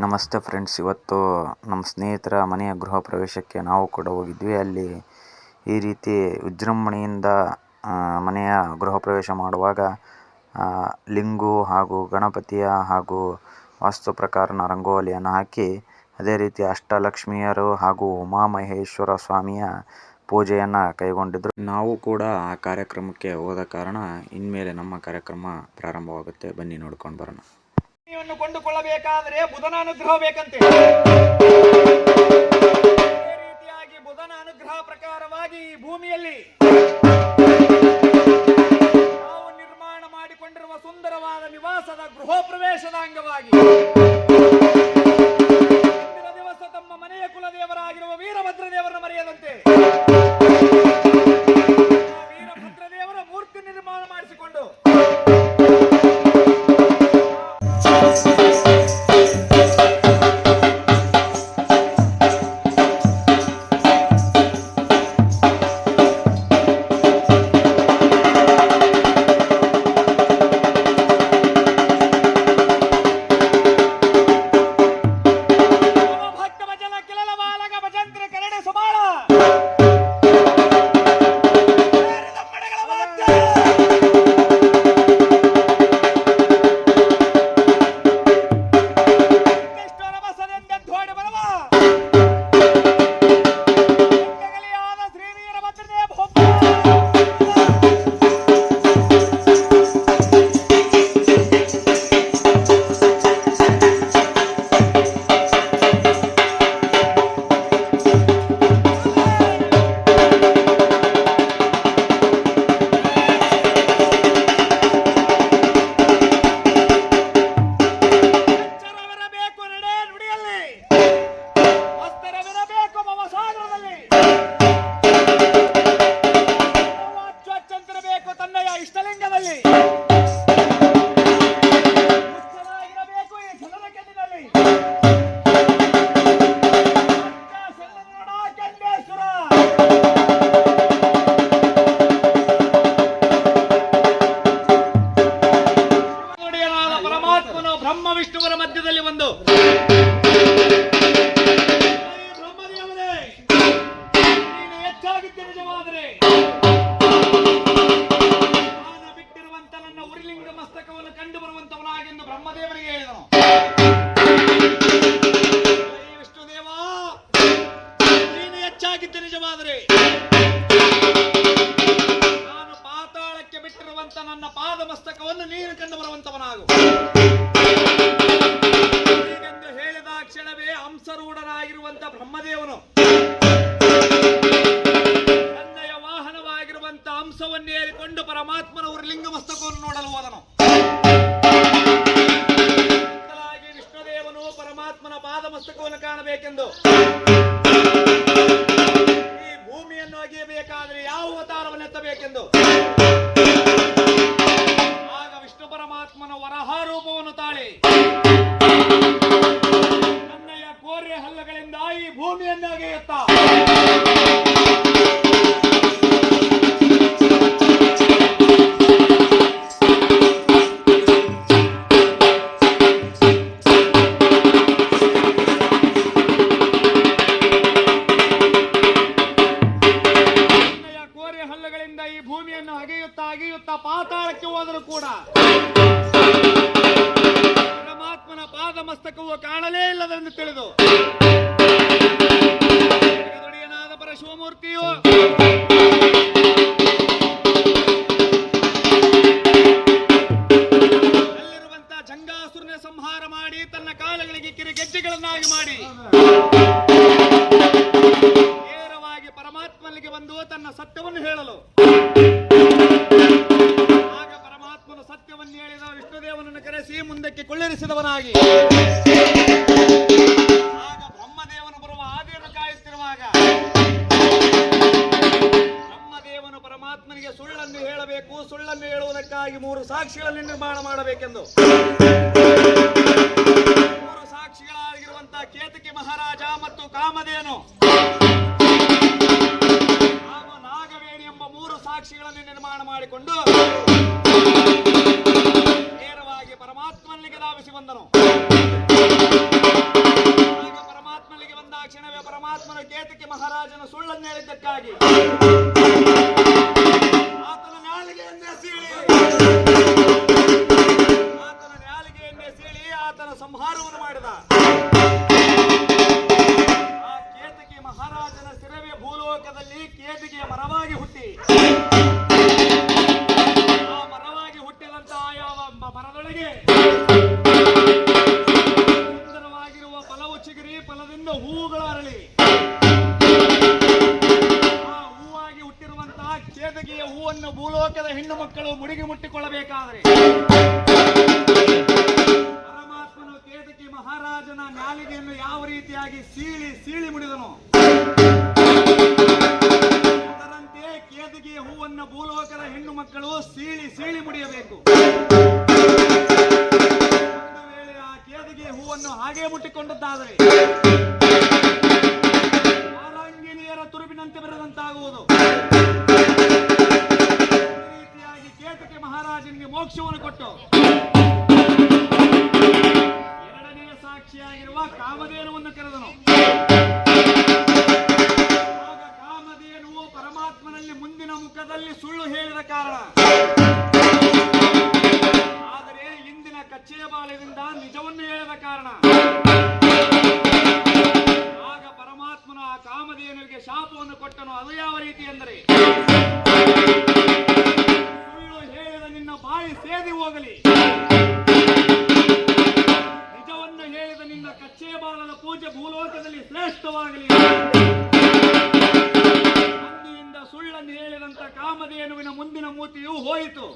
ನಮಸ್ತೆ ಫ್ರೆಂಡ್ಸ್. ಇವತ್ತು ನಮ್ಮ ಸ್ನೇಹಿತರ ಮನೆಯ ಗೃಹ ಪ್ರವೇಶಕ್ಕೆ ನಾವು ಕೂಡ ಹೋಗಿದ್ವಿ. ಅಲ್ಲಿ ಈ ರೀತಿ ವಿಜೃಂಭಣೆಯಿಂದ ಮನೆಯ ಗೃಹ ಪ್ರವೇಶ ಮಾಡುವಾಗ ಲಿಂಗು ಹಾಗೂ ಗಣಪತಿಯ ಹಾಗೂ ವಾಸ್ತು ಪ್ರಕಾರನ ರಂಗೋಲಿಯನ್ನು ಹಾಕಿ, ಅದೇ ರೀತಿ ಅಷ್ಟಲಕ್ಷ್ಮಿಯರು ಹಾಗೂ ಉಮಾಮಹೇಶ್ವರ ಸ್ವಾಮಿಯ ಪೂಜೆಯನ್ನು ಕೈಗೊಂಡಿದ್ದರು ನಾವು ಕೂಡ ಆ ಕಾರ್ಯಕ್ರಮಕ್ಕೆ ಹೋದ ಕಾರಣ, ಇನ್ಮೇಲೆ ನಮ್ಮ ಕಾರ್ಯಕ್ರಮ ಪ್ರಾರಂಭವಾಗುತ್ತೆ. ಬನ್ನಿ ನೋಡ್ಕೊಂಡು ಬರೋಣ. ಭೂಮಿಯನ್ನು ಕೊಂಡುಕೊಳ್ಳಬೇಕಾದರೆ ಬುಧನ ಅನುಗ್ರಹ ಬೇಕಂತೆ. ಅದೇ ರೀತಿಯಾಗಿ ಬುಧನ ಅನುಗ್ರಹ ಪ್ರಕಾರವಾಗಿ ಈ ಭೂಮಿಯಲ್ಲಿ ನಾವು ನಿರ್ಮಾಣ ಮಾಡಿಕೊಂಡಿರುವ ಸುಂದರವಾದ ನಿವಾಸದ ಗೃಹ ಪ್ರವೇಶದ ಅಂಗವಾಗಿ ವಿಷ್ಣುವರ ಮಧ್ಯದಲ್ಲಿ ಒಂದು. ನೀನು ನಿಜವಾದರೆ. ನನ್ನ ಉರಿಲಿಂಗ ಮಸ್ತಕವನ್ನು ಕಂಡು ಬ್ರಹ್ಮದೇವರಿಗೆ ಹೇಳಿದನು. ವಿಷ್ಣುದೇವ ನೀನು ನಿಜವಾದರೆ. ನನ್ನ ಪಾದ ಮಸ್ತಕವನ್ನು ನೀನು ಕಂಡು ಬರುವಂತವನಾಗು. ಹೀಗೆಂದು ಹೇಳಿದ ಕ್ಷಣವೇ ಹಂಸರೂಢನಾಗಿರುವಂತ ಬ್ರಹ್ಮದೇವನು. ತನ್ನಯ ವಾಹನವಾಗಿರುವಂತ ಪರಮಾತ್ಮನ ಲಿಂಗ ಮಸ್ತಕವನ್ನು ನೋಡಲು ಹೋದನು. ವಿಷ್ಣುದೇವನು ಪರಮಾತ್ಮನ ಪಾದ ಮಸ್ತಕವನ್ನು ಕಾಣಬೇಕೆಂದು. ಈ ಭೂಮಿಯನ್ನು ಅಗೆಯಬೇಕಾದರೆ ಯಾವ ಅವತಾರವನ್ನು ಎತ್ತಬೇಕೆಂದು ಭೂಮಿಯನ್ನು ಅಗೆಯುತ್ತಾ ಅಗೆಯುತ್ತಾ ಪಾತಾಳಕ್ಕೆ ಹೋದರೂ ಕೂಡ ಪರಮಾತ್ಮನ ಪಾದ ಮಸ್ತಕವು ಕಾಣಲೇ ಇಲ್ಲದೆಂದು ತಿಳಿದು. ಜಗದೊಡೆಯನಾದ ಪರಶಿವಮೂರ್ತಿಯು ಅಲ್ಲಿರುವಂತ ಜಂಗಾಸುರನ ಸಂಹಾರ ಮಾಡಿ ತನ್ನ ಕಾಲಗಳಿಗೆ ಕಿರಿ ಗೆಜ್ಜೆಗಳನ್ನಾಗಿ ಮಾಡಿ ನೇರವಾಗಿ ಪರಮಾತ್ಮನಿಗೆ ಬಂದು ತನ್ನ ಸತ್ಯವನ್ನು ಹೇಳಲು ವಿಷ್ಣುದೇವನನ್ನು ಮುಂದಕ್ಕೆ ಕೊಳ್ಳಿರಿಸಿದವನಾಗಿ. ಆಗ ಬ್ರಹ್ಮದೇವನು ಬರುವ ಆದಿಯನ್ನು ಕಾಯುತ್ತಿರುವಾಗ ಬ್ರಹ್ಮದೇವನು ಪರಮಾತ್ಮನಿಗೆ ಸುಳ್ಳನ್ನು ಹೇಳಬೇಕು, ಸುಳ್ಳನ್ನು ಹೇಳುವುದಕ್ಕಾಗಿ ಮೂರು ಸಾಕ್ಷಿಗಳನ್ನು ನಿರ್ಮಾಣ ಮಾಡಬೇಕೆಂದು. ಮೂರು ಸಾಕ್ಷಿಗಳಾಗಿರುವಂತಹ ಕೇತಕಿ ಮಹಾರಾಜ ಮತ್ತು ಕಾಮಧೇನು. ಹಾಗೂ ನಾಗವೇಣಿ ಎಂಬ ಮೂರು ಸಾಕ್ಷಿಗಳನ್ನು ನಿರ್ಮಾಣ ಮಾಡಿಕೊಂಡು ಪರಮಾತ್ಮನಿಗೆ ಧಾವಿಸಿ ಬಂದನು. ಪರಮಾತ್ಮನಿಗೆ ಬಂದ ಕ್ಷಣವೇ ಪರಮಾತ್ಮನ ಕೇತಕಿ ಮಹಾರಾಜನ ಸುಳ್ಳನ್ನು ಹೇಳಿದ್ದಕ್ಕಾಗಿ. ಆತನ ನಾಲಿಗೆಯನ್ನೇ ಸೀಳಿ. ಆತನ ನಾಲಿಗೆಯನ್ನೇ ಸೀಳಿ ಆತನ ಸಂಹಾರವನ್ನು ಮಾಡಿದ. ಆ ಕೇತಕಿ ಮಹಾರಾಜನ ಸಿರವೇ ಭೂಲೋಕದಲ್ಲಿ ಕೇತಕಿಯ ಮರವಾಗಿ ಹುಟ್ಟಿ. ಕೇದಗಿಯ ಭೂಲೋಕದ ಹೆಣ್ಣು ಮಕ್ಕಳು ಮುಡಿಗೆ ಮುಟ್ಟಿಕೊಳ್ಳಬೇಕಾದರೆ ಪರಮಾತ್ಮನು ಕೇತಕಿ ಮಹಾರಾಜನ ನಾಲಿಗೆಯನ್ನು ಯಾವ ರೀತಿಯಾಗಿ ಸೀಳಿ ಸೀಳಿ ಮುಡಿದನು, ಅದರಂತೆ ಕೇತಕಿಯ ಹೂವನ್ನು ಭೂಲೋಕದ ಹೆಣ್ಣು ಮಕ್ಕಳು ಸೀಳಿ ಸೀಳಿ ಮುಡಿಯಬೇಕು. ಒಂದು ವೇಳೆ ಆ ಕೇದಗಿಯ ಹೂವನ್ನು ಹಾಗೆ ಮುಟ್ಟಿಕೊಂಡದ್ದಾದರೆ ತುರುಬಿನಂತೆ ಬರೆದಂತಾಗುವುದು. ಕೇತಕಿ ಮಹಾರಾಜನಿಗೆ ಮೋಕ್ಷವನ್ನು ಕೊಟ್ಟು ಎರಡನೆಯ ಸಾಕ್ಷಿಯಾಗಿರುವ ಕಾಮಧೇನುವನ್ನು ಕರೆದನು. ಆಗ ಕಾಮಧೇನುವು ಪರಮಾತ್ಮನಲ್ಲಿ ಮುಂದಿನ ಮುಖದಲ್ಲಿ ಸುಳ್ಳು ಹೇಳಿದ ಕಾರಣ. ಆದರೆ ಇಂದಿನ ಕಚ್ಚೆಯ ಬಾಲದಿಂದ ನಿಜವನ್ನು ಹೇಳಿದ ಕಾರಣ. ಆಗ ಪರಮಾತ್ಮನ ಆ ಕಾಮಧೇನುವಿಗೆ ಶಾಪವನ್ನು ಕೊಟ್ಟನು. ಅದು ಯಾವ ರೀತಿ ಎಂದರೆ ಬಾಯಿ ಸೇದಿ ಹೋಗಲಿ. ನಿಜವನ್ನು ಹೇಳಿದ ನಿನ್ನ ಕಚ್ಚೆ ಬಾಲದ ಪೂಜೆ ಭೂಲೋಕದಲ್ಲಿ ಶ್ರೇಷ್ಠವಾಗಲಿ. ಅಂದಿನಿಂದ ಸುಳ್ಳನ್ನು ಹೇಳಿದಂತ ಕಾಮಧೇನುವಿನ ಮುಂದಿನ ಮೂತಿಯು ಹೋಯಿತು.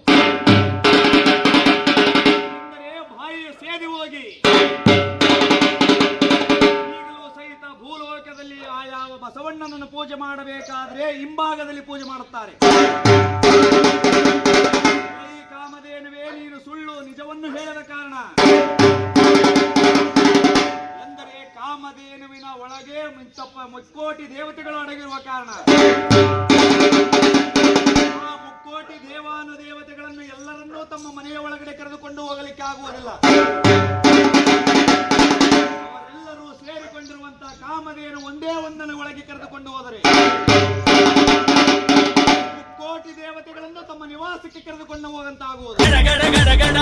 ಅಂದರೆ ಬಾಯಿಯ ಸೇದಿ ಹೋಗಿ. ಭೂಲೋಕದಲ್ಲಿ ಆ ಯಾವ ಬಸವಣ್ಣನನ್ನು ಪೂಜೆ ಮಾಡಬೇಕಾದ್ರೆ ಹಿಂಭಾಗದಲ್ಲಿ ಪೂಜೆ ಮಾಡುತ್ತಾರೆ. ಸುಳ್ಳು ನಿಜವನ್ನು ಹೇಳದ ಕಾರಣ. ಎಂದರೆ ಕಾಮಧೇನುವಿನ ಒಳಗೆ ಮುಂಚಪ್ಪ ಮುಕ್ಕೋಟಿ ದೇವತೆಗಳು ಅಡಗಿರುವ ಕಾರಣ. ಆ ಮುಕ್ಕೋಟಿ ದೇವಾನು ದೇವತೆಗಳನ್ನು ಎಲ್ಲರನ್ನೂ ತಮ್ಮ ಮನೆಯ ಒಳಗಡೆ ಕರೆದುಕೊಂಡು ಹೋಗಲಿಕ್ಕೆ ಆಗುವುದಿಲ್ಲ. ಅವರೆಲ್ಲರೂ ಸೇರಿಕೊಂಡಿರುವಂತಹ ಕಾಮಧೇನು ಒಂದೇ ಒಂದನ ಒಳಗೆ ಕರೆದುಕೊಂಡು ಹೋದರೆ. ಮುಕ್ಕೋಟಿ ದೇವತೆಗಳನ್ನು ತಮ್ಮ ನಿವಾಸಕ್ಕೆ ಕರೆದುಕೊಂಡು ಹೋಗಂತಾಗುವುದು ಗಡ ಗಡ.